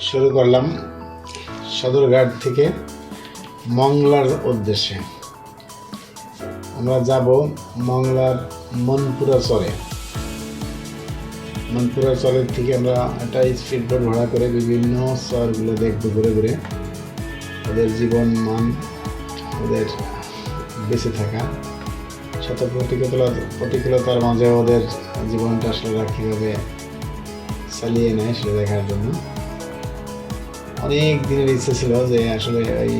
শুরু করলাম সদরঘাট থেকে মংলার উদ্দেশ্যে। আমরা যাব মংলার মনপুরা চরে। মনপুরা চরের থেকে আমরা একটা স্পিড বোট ভাড়া করে বিভিন্ন চরগুলো দেখব ঘুরে ঘুরে। ওদের জীবন মান, ওদের বেঁচে থাকা শত প্রতিকূলতা প্রতিকূলতার মাঝে ওদের জীবনটা আসলে কীভাবে চালিয়ে নেয় সেটা দেখার জন্য। অনেক দিনের ইচ্ছে ছিল যে আসলে এই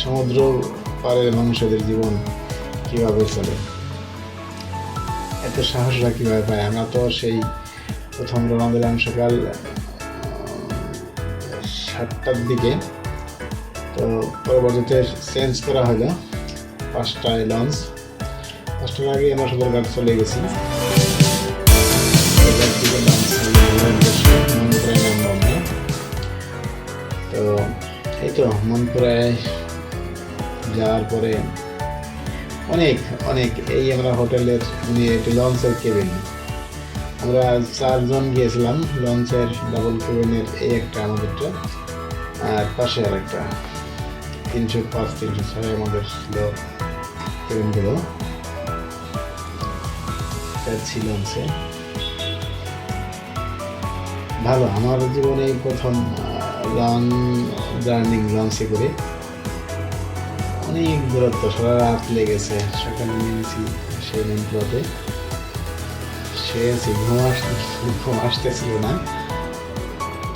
সমুদ্র পাড়ের মানুষদের জীবন কীভাবে চলে? এত সাহসরা কীভাবে পায়? আমরা তো সেই প্রথম রওনা দিলাম সকাল সাতটার দিকে, তো পরবর্তীতে চেঞ্জ করা হলো, পাঁচটায় লঞ্চ পাঁচটার আগে আমরা সদরঘাট চলে গেছি। তো, মনপুরায় যাওয়ার পরে অনেক অনেক, এই আমরা হোটেলের মানে লঞ্চের কেবিন। আমরা চারজন গিয়েছিলাম, লঞ্চের ডাবল কেবিনের এই একটা আমাদেরটা, আর পাশে আর একটা তিনশো পাঁচ, তিনশো ছয় আমাদের ছিল কেবিনগুলো। ছিল লঞ্চে। ভালো, আমার জীবনে প্রথম লং জার্নি লঞ্চে করে। অনেক দূরত্ব, সারা রাত লেগেছে। সকালে নেমেছি সেই মন্ত্রতে শুয়েছি ঘুম আস, ঘুম আসতেছিল না।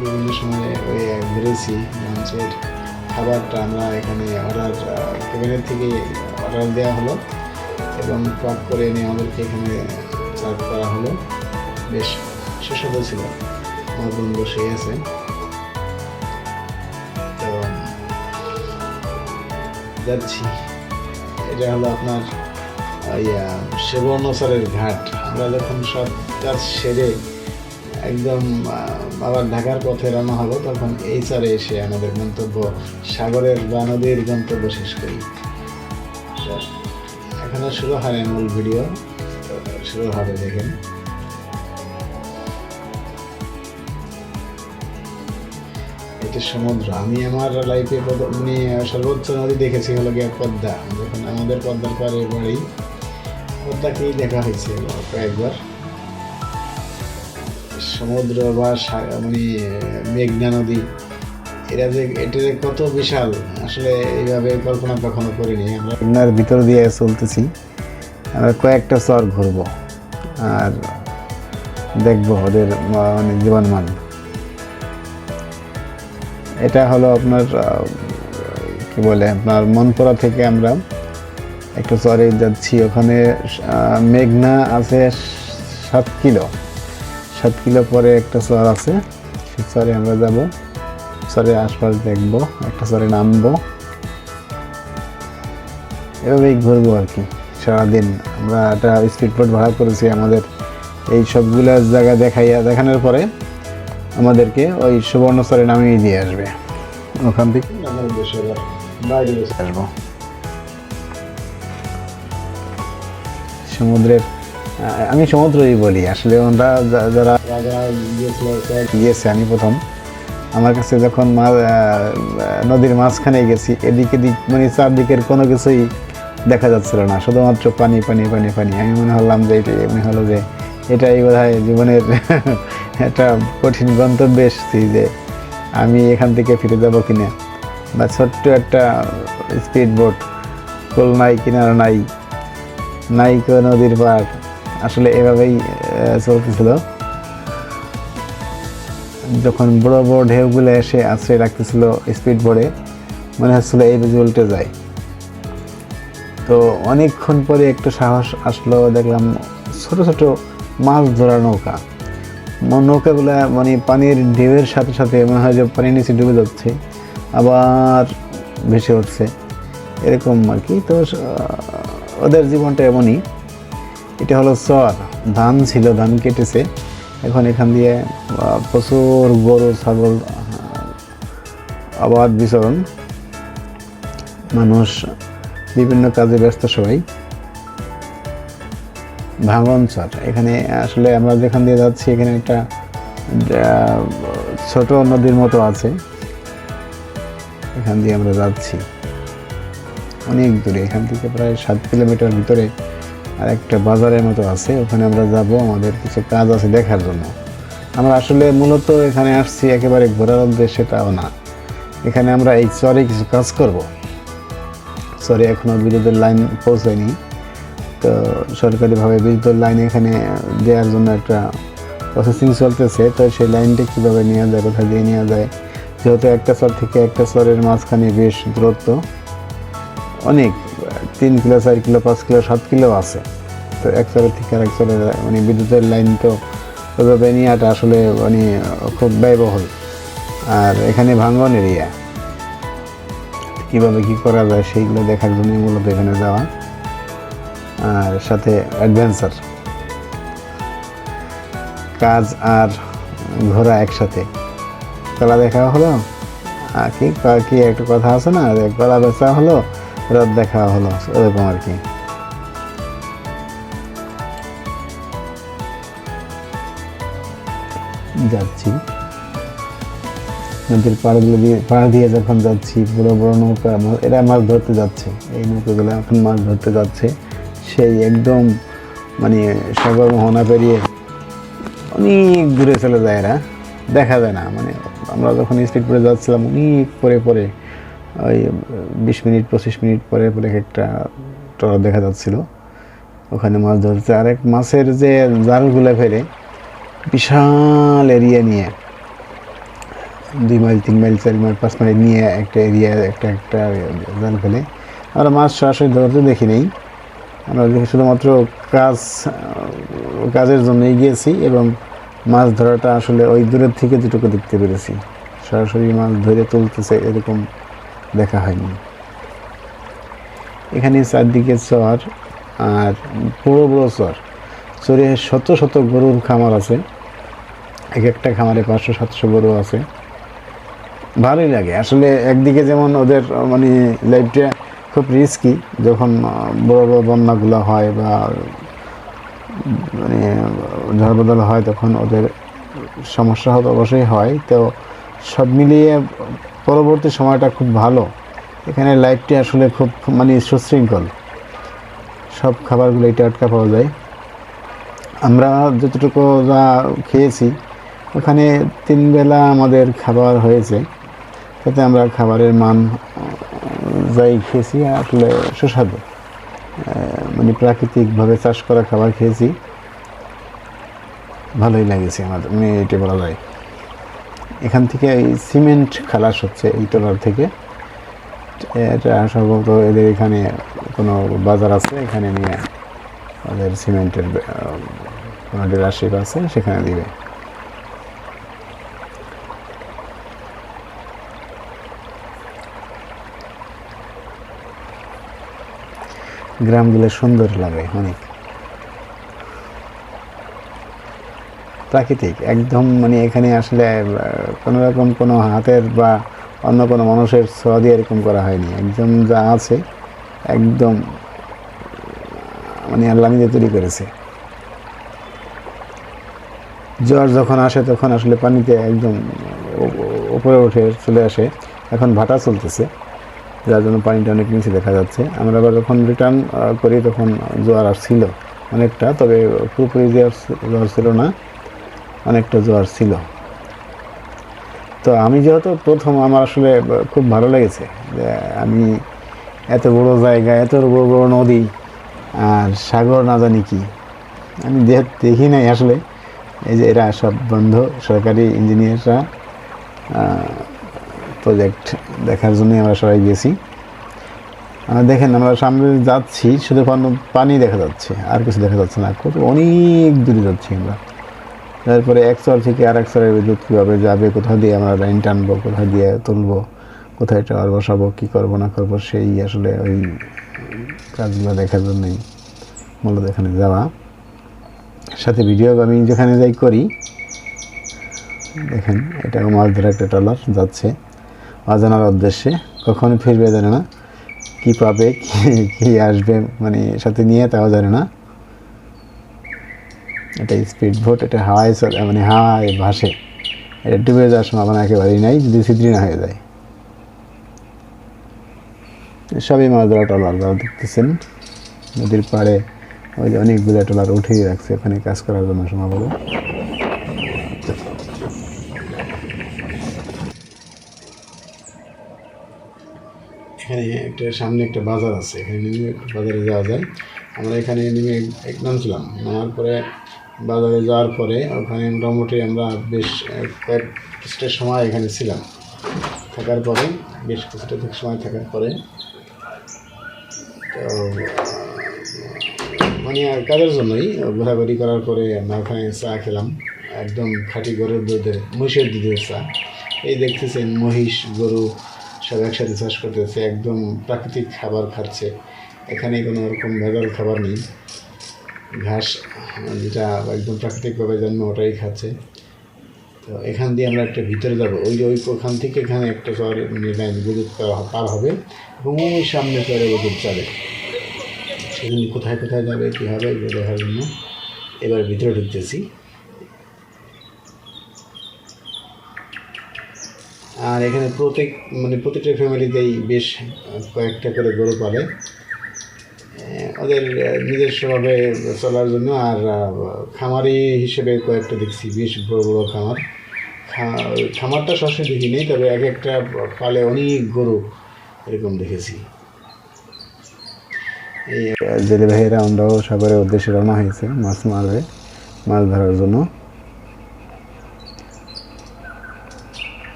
বিভিন্ন সময় ওই ঘুরেছি লঞ্চের খাবারটা আমরা এখানে অর্ডার, কেবিনের থেকে অর্ডার দেওয়া হলো এবং পাক করে এনে আমাদেরকে এখানে সার্ভ করা হলো। বেশ সুস্বাদু ছিল। আমার বোন বসে আছে। যাচ্ছি। এটা হলো আপনার ইয়া সেবনসরের ঘাট। আমরা যখন সব কাজ সেরে একদম আবার ঢাকার পথে রওনা হলো, তখন এই চারে এসে আমাদের গন্তব্য সাগরের বা নদীর গন্তব্য শেষ করি। তো এখানে শুরু হয় মূল ভিডিও শুরু হবে দেখেন। এটা সমুদ্র। আমি আমার লাইফে মানে সর্বোচ্চ নদী দেখেছি হলো গিয়ে পদ্মা। যখন আমাদের পদ্মার পাড়ে বাড়ি পদ্মাকেই দেখা হয়েছে কয়েকবার। সমুদ্র বা মানে মেঘনা নদী এরা যে এটা যে কত বিশাল। আসলে এইভাবে কল্পনা কখনো করিনি। আমরা ভিতর দিয়ে চলতেছি। আমরা কয়েকটা চর ঘুরবো। আর দেখব ওদের মানে জীবনমান। এটা হলো আপনার কি বলে, আপনার মনপুরা থেকে আমরা একটা চরে যাচ্ছি। ওখানে মেঘনা আছে সাত কিলো। সাত কিলো পরে একটা চর আছে। সেই চরে আমরা যাব। চরে আশপাশ দেখব, একটা চরে নামবো। এভাবেই ঘুরবো আর কি, সারাদিন। আমরা একটা স্পিড বোট ভাড়া করেছি আমাদের। এই সবগুলো জায়গা দেখাইয়া দেখানোর পরে আমাদেরকে ওই সুবর্ণচরে নামিয়ে দিয়ে আসবে। ওখান থেকে আমাদের দেশে বাইরে আসব। সমুদ্রের আমি সমুদ্রই বলি আসলে ওরা যারা গিয়েছে আমি প্রথম। আমার কাছে যখন মা নদীর মাঝখানে গেছি এদিক এদিক মানে চারদিকের কোনো কিছুই দেখা যাচ্ছিল না শুধুমাত্র পানি পানি পানি পানি। আমি মনে হলাম যে এটা মনে হলো যে এটাই বোধ হয় জীবনের একটা কঠিন গন্তব্যে এসেছি যে আমি এখান থেকে ফিরে যাব কিনা। বা ছোট্ট একটা স্পিড বোট কোল নাই, কিনারা নাই নাই নদীর পার, আসলে এভাবেই চলতেছিল। যখন বড় বড় ঢেউগুলো এসে আশ্রয় রাখতেছিল স্পিড বোর্ডে মনে হচ্ছিল এই বুঝে উল্টে যায়। তো অনেকক্ষণ পরে একটু সাহস আসলো, দেখলাম ছোট ছোট মাছ ধরা নৌকা। নৌকাগুলা মানে পানির ঢেউয়ের সাথে সাথে মনে হয় যে পানির নিচে ডুবে যাচ্ছে, আবার ভেসে উঠছে। এরকম আর কি। তো ওদের জীবনটা এমনই। এটা হলো চর। ধান ছিল, ধান কেটেছে। এখন এখান দিয়ে প্রচুর গরু, ছাগল আবাদ বিচরণ। মানুষ বিভিন্ন কাজে ব্যস্ত সবাই। ভাঙন চর এখানে আসলে আমরা যেখান দিয়ে যাচ্ছি, এখানে একটা ছোট নদীর মতো আছে। এখান দিয়ে আমরা যাচ্ছি। অনেক দূরে, এখান থেকে প্রায় সাত কিলোমিটার ভিতরে আর একটা বাজারের মতো আছে। ওখানে আমরা যাব, আমাদের কিছু কাজ আছে দেখার জন্য। আমরা আসলে মূলত এখানে আসছি একেবারে ঘোরার উদ্দেশ্যে তাও না। এখানে আমরা এই চরে কিছু কাজ করব। চরে এখনও বিদ্যুতের লাইন পৌঁছায়নি। তো সরকারিভাবে বিদ্যুতের লাইন এখানে দেওয়ার জন্য একটা প্রসেসিং চলতেছে, তো সেই লাইনটা কীভাবে নেওয়া যায় কোথায় দিয়ে নেওয়া যায়? যেহেতু একটা চর থেকে একটা চরের মাঝখানে বেশ দূরত্ব, অনেক, তিন কিলো, চার কিলো, পাঁচ কিলো, সাত কিলো আছে। তো এক চরের থেকে আরেক চরের মানে বিদ্যুতের লাইন তো ওইভাবে নেওয়াটা আসলে মানে খুব ব্যয়বহুল। আর এখানে ভাঙ্গন এরিয়া কীভাবে কী করা যায়, সেইগুলো দেখার জন্যই মূলত এখানে যাওয়া। আর সাথে অ্যাডভেঞ্চার কাজ আর ঘোরা একসাথে। কলা দেখা হলো। আর কি? কি একটা কথা আছে না? কলা বেচা হলো রথ দেখা হলো ওরকম আর কি। যাচ্ছি। নদীর পাড়গুলো দিয়ে পাড় দিয়ে যখন যাচ্ছি বড় বড় নৌকা এরা মাছ ধরতে যাচ্ছে। এই নৌকাগুলো এখন মাছ ধরতে যাচ্ছে। সেই একদম মানে সাগর মোহনা পেরিয়ে অনেক দূরে চলে যায় এরা। দেখা যায় না মানে আমরা যখন স্পিড পরে যাচ্ছিলাম, অনেক পরে পরে, ওই বিশ মিনিট, পঁচিশ মিনিট পরে পরে একটা ট্রলার দেখা যাচ্ছিল। ওখানে মাছ ধরছে। আরেক মাছের যে জালগুলো ফেলে, বিশাল এরিয়া নিয়ে, দুই মাইল, তিন মাইল, চার মাইল, পাঁচ মাইল নিয়ে একটা এরিয়া একটা একটা জাল ফেলে। আমরা মাছ সরাসরি ধরতে দেখি নেই। আমরা শুধুমাত্র কাজ কাজের জন্যই গিয়েছি এবং মাছ ধরাটা আসলে ওই দূরের থেকে যেটুকু দেখতে পেরেছি। সরাসরি মাছ ধরে তুলতেছে এরকম দেখা হয়নি। এখানে চারদিকে চর আর বড় বড় চর। চরে শত শত গরুর খামার আছে। এক একটা খামারে পাঁচশো, সাতশো গরু আছে। ভালোই লাগে। আসলে একদিকে যেমন ওদের মানে লাইফটা খুব রিস্কি যখন বড় বড় বন্যাগুলো হয় বা মানে ঝড় বদল হয় তখন ওদের সমস্যা হতো অবশ্যই হয়। তো সব মিলিয়ে পরবর্তী সময়টা খুব ভালো। এখানে লাইফটি আসলে খুব মানে সুশৃঙ্খল। সব খাবারগুলো এটা আটকা পাওয়া যায়। আমরা যতটুকু যা খেয়েছি, ওখানে তিন বেলা আমাদের খাবার হয়েছে। তাতে আমরা খাবারের মান যাই খেয়েছি, আসলে সুস্বাদু। মানে প্রাকৃতিকভাবে চাষ করা খাবার খেয়েছি। ভালোই লাগেছে আমাদের মানে এটা বলা যায়। এখান থেকে এই সিমেন্ট খালাস হচ্ছে এই তলার থেকে। এটা সম্ভবত এদের এখানে কোনো বাজার আছে, এখানে নিয়ে ওদের সিমেন্টের কোনো ডিলারশিপ আছে, সেখানে দিবে। গ্রামগুলো সুন্দর লাগে, অনেক। প্রাকৃতিক, একদম মানে এখানে আসলে কোনো রকম কোনো হাতের বা অন্য কোনো মানুষের ছোঁয়া দিয়ে এরকম করা হয়নি। একদম যা আছে, একদম মানে আল্লাহ নিজে তৈরি করেছে। জ্বর যখন আসে তখন আসলে পানিতে একদম উপরে উঠে চলে আসে। এখন ভাটা চলতেছে। যার জন্য পানিটা অনেক নিচে দেখা যাচ্ছে। আমরা আবার যখন রিটার্ন করি তখন জোয়ার আসছিল অনেকটা, তবে পুরোপুরি জোয়ার জোয়ার ছিল না, অনেকটা জোয়ার ছিল। তো আমি যেহেতু প্রথম, আমার আসলে খুব ভালো লেগেছে যে আমি এত বড় জায়গা, এত বড় বড় নদী আর সাগর না জানি কি। আমি দেখি নাই আসলে। এই যে এরা সব বন্ধু, সরকারি ইঞ্জিনিয়াররা প্রজেক্ট দেখার জন্যই আমরা সবাই গেছি। দেখেন, আমরা সামনে যাচ্ছি, শুধু পান- পানি দেখা যাচ্ছে, আর কিছু দেখা যাচ্ছে না। কত অনেক দূরে যাচ্ছি আমরা। তারপরে এক চর থেকে আর এক চরের বিদ্যুৎ কীভাবে যাবে, কোথাও দিয়ে আমরা লাইন টানবো কোথায় দিয়ে তুলবো, কোথায় টাওয়ার বসাবো, কী করব, না করব, সেই আসলে ওই কাজগুলো দেখার জন্যই মূলত এখানে যাওয়া। সাথে ভিডিও আমি যেখানে যাই করি, দেখেন, এটা মাছ ধরা একটা ট্রলার যাচ্ছে। অজানার উদ্দেশ্যে। কখন ফিরবে জানে না। কি পাবে, কি আসবে মানে সাথে নিয়ে তাও জানে না। এটা স্পিড বোট এটা হাওয়ায় চলে মানে হাওয়ায় ভাসে। এটা ডুবে যাওয়ার সম্ভাবনা একেবারেই নাই, যদি ছিদ্রি না হয়ে যায়। সবই মাছ ধরা টলার যারা দেখতেছেন, নদীর পাড়ে ওই যে অনেকগুলো টলার উঠেই রাখছে, ওখানে কাজ করার জন্য সম্ভবত। এখানে একটা সামনে একটা বাজার আছে এখানে নেমে বাজারে যাওয়া যায়। আমরা এখানে নেমে এক নামছিলাম নামার পরে বাজারে যাওয়ার পরে ওখানে মোটামুটি আমরা বেশ আহ, কয়েক কিছুটা সময় এখানে ছিলাম। থাকার পরে বেশ কিছুটা সময় থাকার পরে তো মানে কাজের জন্যই ঘোরাঘুরি করার পরে আমরা ওখানে চা খেলাম একদম খাঁটি গরুর দুধের মহিষের দুধের চা। এই দেখতেছেন মহিষ গরু সব একসাথে চাষ করতেছে, একদম প্রাকৃতিক খাবার খাচ্ছে। এখানে কোনো রকম ভেজাল খাবার নেই। ঘাস, যেটা একদম প্রাকৃতিকভাবে জন্ম, ওটাই খাচ্ছে। তো এখান দিয়ে আমরা একটা ভিতরে যাব। ওই ওই ওখান থেকে এখানে একটা চর লাইন বিদ্যুৎ পার- হবে এবং ওই সামনে চরে বিদ্যুৎ যাবে সেখানে কোথায় কোথায় যাবে, কী হবে, এগুলো দেখার জন্য। এবার ভিতরে ঢুকতেছি। আর এখানে প্রত্যেক মানে প্রতিটা ফ্যামিলিতেই বেশ কয়েকটা করে গরু পালে। ওদের নিজস্বভাবে চলার জন্য আর খামারি হিসেবে কয়েকটা দেখছি, বেশ বড় বড় খামার। খামারটা সবসময় নেই, তবে এক একটা পালে অনেক গরু এরকম দেখেছি। এই জেলে ভাইয়েরা আমরাও সাগরের উদ্দেশ্যে রওনা হয়েছে মাছ মারবে মাছ ধরার জন্য।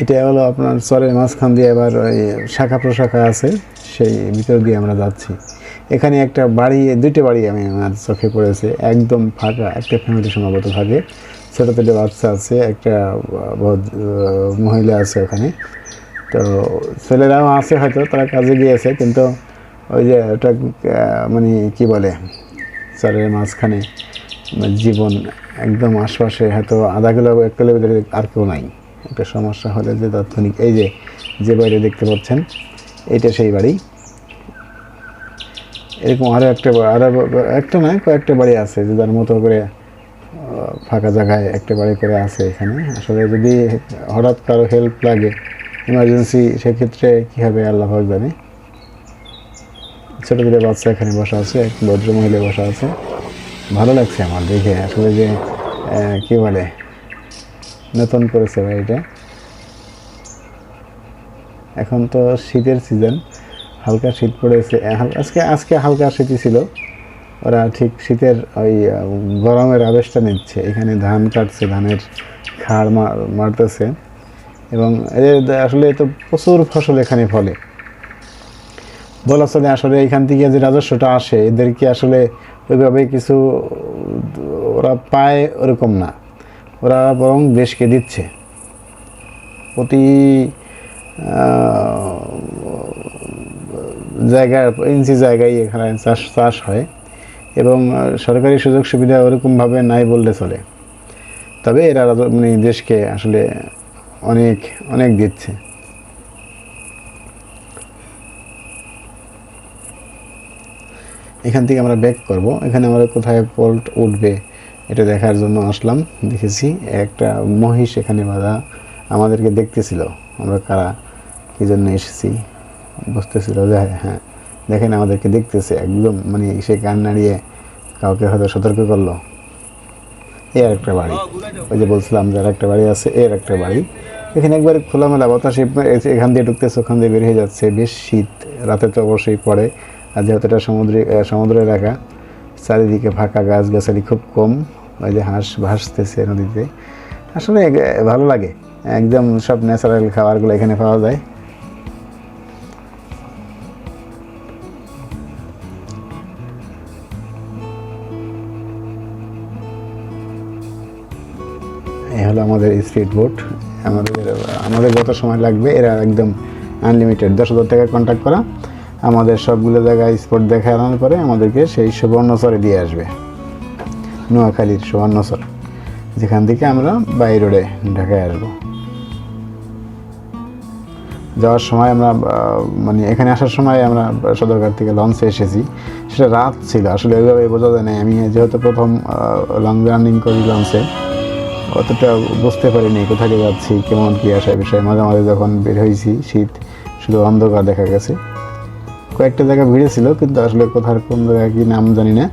এটা হলো আপনার চরের মাঝখান দিয়ে এবার ওই শাখা প্রশাখা আছে, সেই ভিতর দিয়ে আমরা যাচ্ছি। এখানে একটা বাড়ি, দুইটা বাড়ি আমি আমার চোখে পড়েছে, একদম ফাঁকা, একটা ফ্যামিলি সম্ভবত থাকে। ছোটো ছোটো বাচ্চা আছে, একটা মহিলা আছে ওখানে। তো ছেলেরাও আছে হয়তো, তারা কাজে গিয়েছে, কিন্তু ওই যে ওটা মানে কি বলে, চরের মাঝখানে জীবন একদম আশপাশে, হয়তো আধা কিলো, এক কিলো ভিতরে আর কেউ নাই। একটা সমস্যা হলে যে তাৎক্ষণিক, এই যে যে বাড়ি দেখতে পাচ্ছেন এইটা সেই বাড়ি। এরকম আরও একটা আরও একটা নয় কয়েকটা বাড়ি আছে যে যার মতো করে ফাঁকা জায়গায় একটা বাড়ি করে আছে এখানে। আসলে যদি হঠাৎ কারও হেল্প লাগে ইমার্জেন্সি সেক্ষেত্রে কী হবে আল্লাহ জানে? ছোটো ছোটো বাচ্চা এখানে বসা আছে, এক ভদ্র মহিলা বসা আছে। ভালো লাগছে আমার দেখে। আসলে যে কি বলে? নতুন করেছে ভাই এটা। এখন তো শীতের সিজন হালকা শীত পড়েছে। আজকে আজকে হালকা শীতই ছিল। ওরা ঠিক শীতের ওই গরমের আবেশটা নিচ্ছে। এখানে ধান কাটছে, ধানের খাড় মারতেছে। এবং এদের আসলে তো প্রচুর ফসল এখানে ফলে। বলা চলে আসলে এখান থেকে যে রাজস্বটা আসে এদেরকে আসলে ওইভাবে কিছু ওরা পায় ওরকম না। ওরা বরং দেশকে দিচ্ছে। প্রতি আহ, জায়গায় ইঞ্চি জায়গায় এখানে চাষ চাষ হয় এবং সরকারি সুযোগ সুবিধা ওরকমভাবে নাই বললে চলে। তবে এরা মানে দেশকে আসলে অনেক অনেক দিচ্ছে। এখান থেকে আমরা ব্যাক করব। এখানে আমরা কোথায় পোল্ট উঠবে? এটা দেখার জন্য আসলাম। দেখেছি, একটা মহিষ এখানে বাঁধা আমাদেরকে দেখতেছিল। আমরা কারা, কী জন্য এসেছি? বুঝতেছিল যে হ্যাঁ দেখেন আমাদেরকে দেখতেছে। একদম মানে সে গান নাড়িয়ে কাউকে হয়তো সতর্ক করল। এর একটা বাড়ি। ওই যে বলছিলাম যে আর একটা বাড়ি আছে, এর একটা বাড়ি। এখানে একবারে খোলামেলা বাতাস এখান দিয়ে ঢুকতেছে, ওখান দিয়ে বের হয়ে যাচ্ছে। বেশ শীত, রাতে তো অবশ্যই পড়ে। আর যেহেতু এটা সমুদ্রে সমুদ্র এলাকা, চারিদিকে ফাঁকা গাছগাছালি খুব কম। ওই যে হাঁস ভাসতেছে নদীতে। আসলে ভালো লাগে। একদম সব ন্যাচারাল খাবারগুলো এখানে পাওয়া যায়। এই হলো আমাদের স্পিড বোট আমাদের আমাদের যত সময় লাগবে, এরা একদম আনলিমিটেড দশ হাজার টাকা কন্ট্যাক্ট করা। আমাদের সবগুলো জায়গায় স্পট দেখানোর পরে আমাদেরকে সেই সুবর্ণচরে দিয়ে আসবে। নোয়াখালীর সুবর্ণচর, যেখান থেকে আমরা বাই রোডে ঢাকায় আসব। যাওয়ার সময় আমরা মানে এখানে আসার সময় আমরা সদরঘাট থেকে লঞ্চে এসেছি। সেটা রাত ছিল, আসলে ওইভাবে বোঝা যায় না আমি যেহেতু প্রথম লং জার্নিং করি লঞ্চে, অতটা বুঝতে পারিনি কোথায় যাচ্ছি, কেমন কী আসা বিষয়। মাঝে মাঝে যখন বের হয়েছি, শীত, শুধু অন্ধকার দেখা গেছে। কয়েকটা জায়গা ভিড়ে ছিল কিন্তু আসলে কোথার কোন জায়গায় কি নাম জানি না।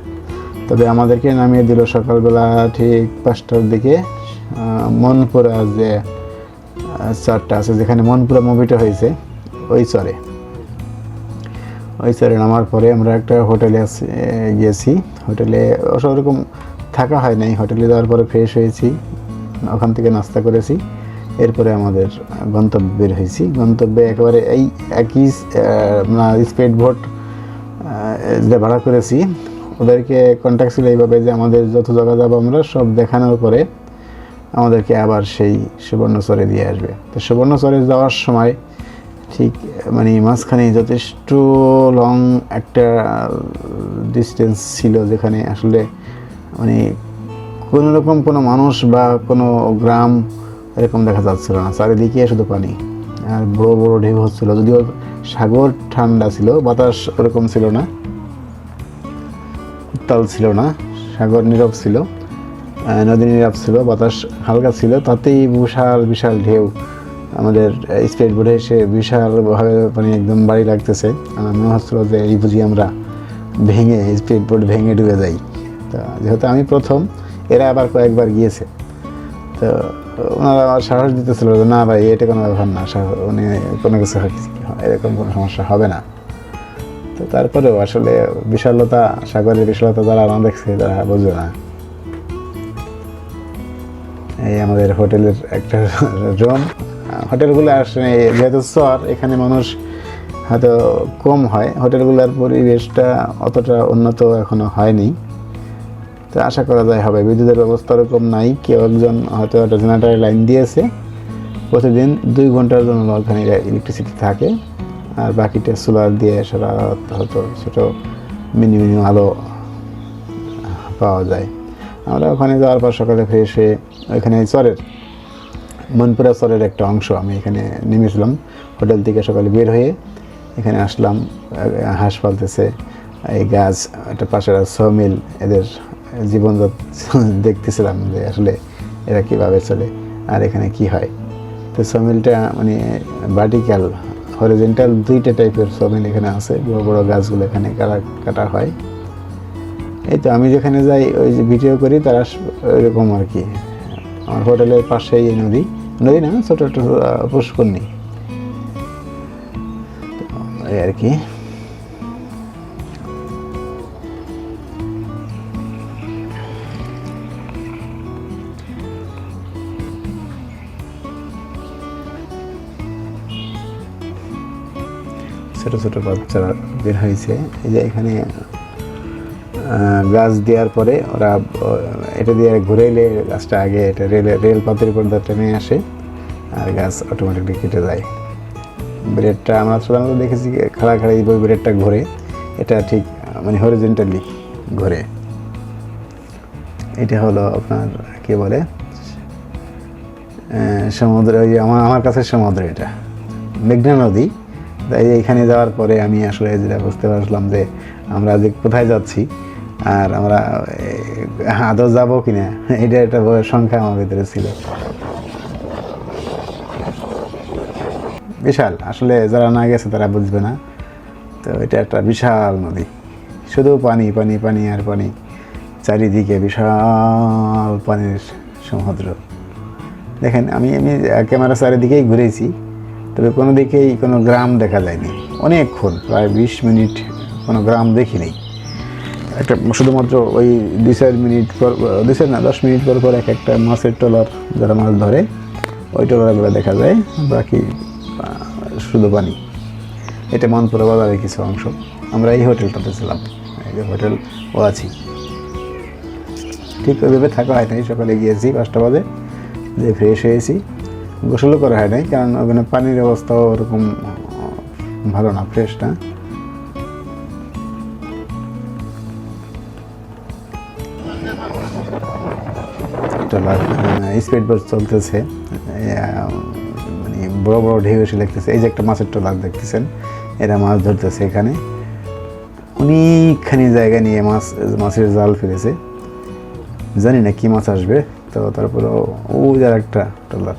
তবে আমাদেরকে নামিয়ে দিল সকালবেলা ঠিক পাঁচটার দিকে মনপুরা যে চরটা আছে, যেখানে মনপুরা মুভিটা হয়েছে, ওই চরে। ওই চরে নামার পরে আমরা একটা হোটেলে গিয়েছি। হোটেলে অবশ্য ওরকম থাকা হয় নাই। হোটেলে যাওয়ার পরে ফ্রেশ হয়েছি, ওখান থেকে নাস্তা করেছি। এরপরে আমাদের গন্তব্যে বের হয়েছি। গন্তব্যে একেবারে এই একই স্পিড বোট যে ভাড়া করেছি। ওদেরকে কন্ট্যাক্ট ছিল এইভাবে যে আমাদের যত জায়গা যাব আমরা সব দেখানোর পরে আমাদেরকে আবার সেই সুবর্ণচরে দিয়ে আসবে। তো সুবর্ণচরে যাওয়ার সময় ঠিক মানে মাঝখানে যথেষ্ট লং একটা ডিস্টেন্স ছিল যেখানে আসলে মানে কোনো রকম কোনো মানুষ বা কোনো গ্রাম এরকম দেখা যাচ্ছিল না। চারিদিকে শুধু পানি আর বড় বড় ঢেউ হচ্ছিল। যদিও সাগর ঠান্ডা ছিল, বাতাস ওরকম ছিল না। উত্তাল ছিল না, সাগর নীরব ছিল নদী নীরব ছিল, বাতাস হালকা ছিল, তাতেই বিশাল বিশাল ঢেউ আমাদের স্পিড বোর্ডে এসে বিশালভাবে মানে একদম বাড়ি লাগতেছে। আমার মনে হচ্ছিল যে এই বুঝি আমরা ভেঙে স্পিড বোর্ড ভেঙে ডুবে যাই। তো যেহেতু আমি প্রথম, এরা আবার কয়েকবার গিয়েছে। তো ওনারা সাহস দিতেছিল যে, না ভাই, এটা কোনো ব্যাপার না উনি কোনো কিছু এরকম কোনো সমস্যা হবে না। তো তারপরেও আসলে বিশালতা, সাগরের বিশালতা যারা না দেখছে তারা বুঝবে না। এই আমাদের হোটেলের একটা রুম। হোটেলগুলো আসলে যেহেতু চর, এখানে মানুষ হয়তো কম হয়। হোটেলগুলোর পরিবেশটা অতটা উন্নত এখনও হয়নি। তো আশা করা যায় হবে। বিদ্যুতের ব্যবস্থা ওরকম নাই। কেউ একজন হয়তো একটা জেনারেটারের লাইন দিয়েছে। প্রতিদিন দুই ঘণ্টার জন্য ওখানে ইলেকট্রিসিটি থাকে। আর বাকিটা সোলার দিয়ে রাত হয়তো ছোটো মিনি মিনি আলো পাওয়া যায়। আমরা ওখানে যাওয়ার পর সকালে ফ্রেশ হয়ে ওইখানে চরের, মনপুরা চরের একটা অংশ আমি এখানে নেমেছিলাম। হোটেল থেকে সকালে বের হয়ে এখানে আসলাম। হাঁস পালতেছে, এই গাছ, একটা পাশের সমিল, এদের জীবন দেখতেছিলাম যে আসলে এরা কীভাবে চলে আর এখানে কি হয়। তো সমিলটা মানে ভার্টিক্যাল হরিজেন্টাল দুইটা টাইপের সমিল এখানে আছে, বড় বড় গাছগুলো এখানে কাটা কাটা হয়। এই তো আমি যেখানে যাই, ওই যে ভিডিও করি, তারা এরকম আর কি। আমার হোটেলের পাশেই এই নদী। নদী না, ছোটো ছোটো পুষ্কর পুষ্করণী। এই আর কি। ছোট ছোট বাচ্চারা বের হয়েছে। এই যে এখানে গাছ দেওয়ার পরে ওরা এটা দিয়ে ঘুরে এলে গাছটা আগে এটা রেল রেল পথের উপর দিয়ে টেনে আসে আর গাছ অটোমেটিকলি কেটে যায়। ব্রেডটা আমরা সাধারণত দেখেছি খাড়া খাড়া এইভাবে ব্রেডটা ঘোরে। এটা ঠিক মানে হরিজেন্টালি ঘোরে। এটা হলো আপনার, কি বলে? সমুদ্র ওই আমার আমার কাছে সমুদ্র এটা। মেঘনা নদী। তাই এখানে যাওয়ার পরে আমি আসলে যেটা বুঝতে পারলাম যে আমরা যে কোথায় যাচ্ছি, আর আমরা আদৌ যাব কিনা, এটা একটা সংখ্যা আমার ভিতরে ছিল। বিশাল, আসলে যারা না গেছে তারা বুঝবে না। তো এটা একটা বিশাল নদী। শুধু পানি পানি পানি আর পানি। চারিদিকে বিশাল পানির সমুদ্র। দেখেন, আমি আমি ক্যামেরা চারিদিকেই ঘুরেছি। তবে কোনো দিকেই কোনো গ্রাম দেখা যায়নি। অনেকক্ষণ প্রায় বিশ মিনিট কোনো গ্রাম দেখিনি একটা শুধুমাত্র ওই দুই চার মিনিট পর, দুই চার না, দশ মিনিট পর পর এক একটা মাছের ট্রলার যারা মাছ ধরে, ওই ট্রলারগুলো দেখা যায়, বাকি শুধু পানি। এটা মনপুরা বাজারের কিছু অংশ। আমরা এই হোটেলটাতে ছিলাম, এই যে হোটেল ও আছি। ঠিক ওইভাবে থাকা হয় নাই, সকালে গিয়েছি, পাঁচটা বাজে, যে ফ্রেশ হয়েছি। গোসলও করা হয় নাই কারণ ওখানে পানির অবস্থাও ওরকম ভালো না ফ্রেশ না স্পিড বোট চলতেছে মানে বড় বড় ঢেউ এসে দেখতেছে এই যে একটা মাছের ট্রলার দেখতেছেন এরা মাছ ধরতেছে এখানে অনেকখানি জায়গা নিয়ে মাছ মাছের জাল ফেলেছে জানি না কি মাছ আসবে তো তারপরে ও যার একটা ট্রলার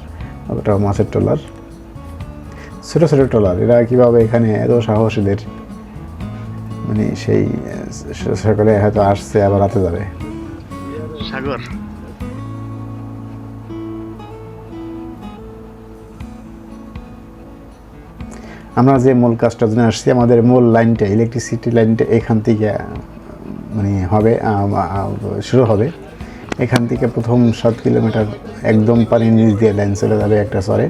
ওটা মাছের ট্রলার। ছোটো ছোটো ট্রলার। এরা কীভাবে এখানে এত সাহস এদের? মানে সেই সকালে হয়তো আসছে আবার রাতে যাবে সাগর। আমরা যে মূল কাজটার জন্য আসছি আমাদের মূল লাইনটা ইলেকট্রিসিটি লাইনটা এখান থেকে মানে হবে শুরু হবে। এখান থেকে প্রথম সাত কিলোমিটার একদম পানির নিচ দিয়ে লাইন চলে যাবে একটা চরে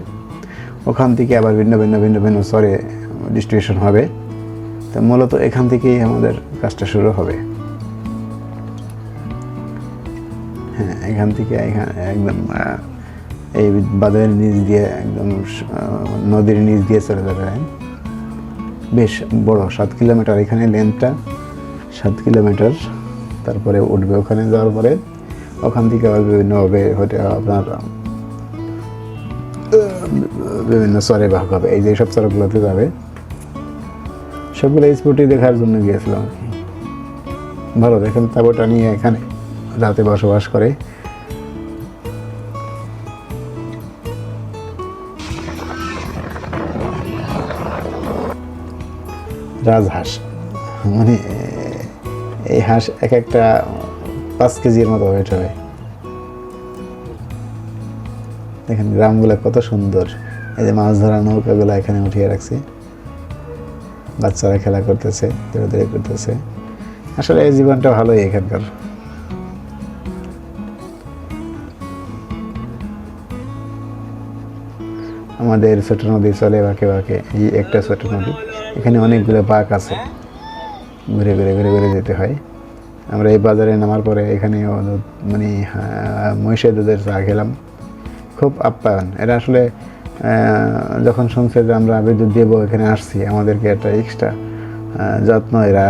ওখান থেকে আবার ভিন্ন ভিন্ন ভিন্ন ভিন্ন চরে ডিস্ট্রিবিউশন হবে। তো মূলত এখান থেকেই আমাদের কাজটা শুরু হবে। হ্যাঁ এখান থেকে এখানে, একদম এই বাঁধের নিচ দিয়ে একদম নদীর নিচ দিয়ে চলে যাবে লাইন। বেশ বড়, সাত কিলোমিটার এখানে লেন্থটা সাত কিলোমিটার, তারপরে উঠবে ওখানে যাওয়ার পরে। ওখান থেকে আবার বিভিন্নভাবে হয়তো আপনার বিভিন্ন চরে ভাগ হবে। এই যে সব চরগুলোতে যাবে। সবগুলো স্পোর্টই দেখার জন্য গিয়েছিলাম। আর কি। ভালো, দেখেন তাবুটা নিয়ে এখানে রাতে বসবাস করে। রাজহাঁস। মানে এই হাঁস এক একটা পাঁচ কেজির মতো ওয়েট হবে দেখেন গ্রামগুলো কত সুন্দর। এই যে মাছ ধরা নৌকাগুলো এখানে উঠিয়ে রাখছে। বাচ্চারা খেলা করতেছে, দৌড়াদৌড়ি করতেছে। আসলে এই জীবনটা ভালোই এখানকার। আমাদের ছোট নদী চলে বাঁকে বাঁকে, এই একটা ছোট নদী। এখানে অনেকগুলো বাঁক আছে। ঘুরে ঘুরে ঘুরে ঘুরে যেতে হয়। আমরা এই বাজারে নামার পরে এখানে মানে মহিষের দুধের চা খেলাম। খুব আপ্যায়ন। এরা আসলে যখন শুনছে যে আমরা বিদ্যুৎ দেবো, এখানে আসছি, আমাদেরকে একটা এক্সট্রা যত্ন এরা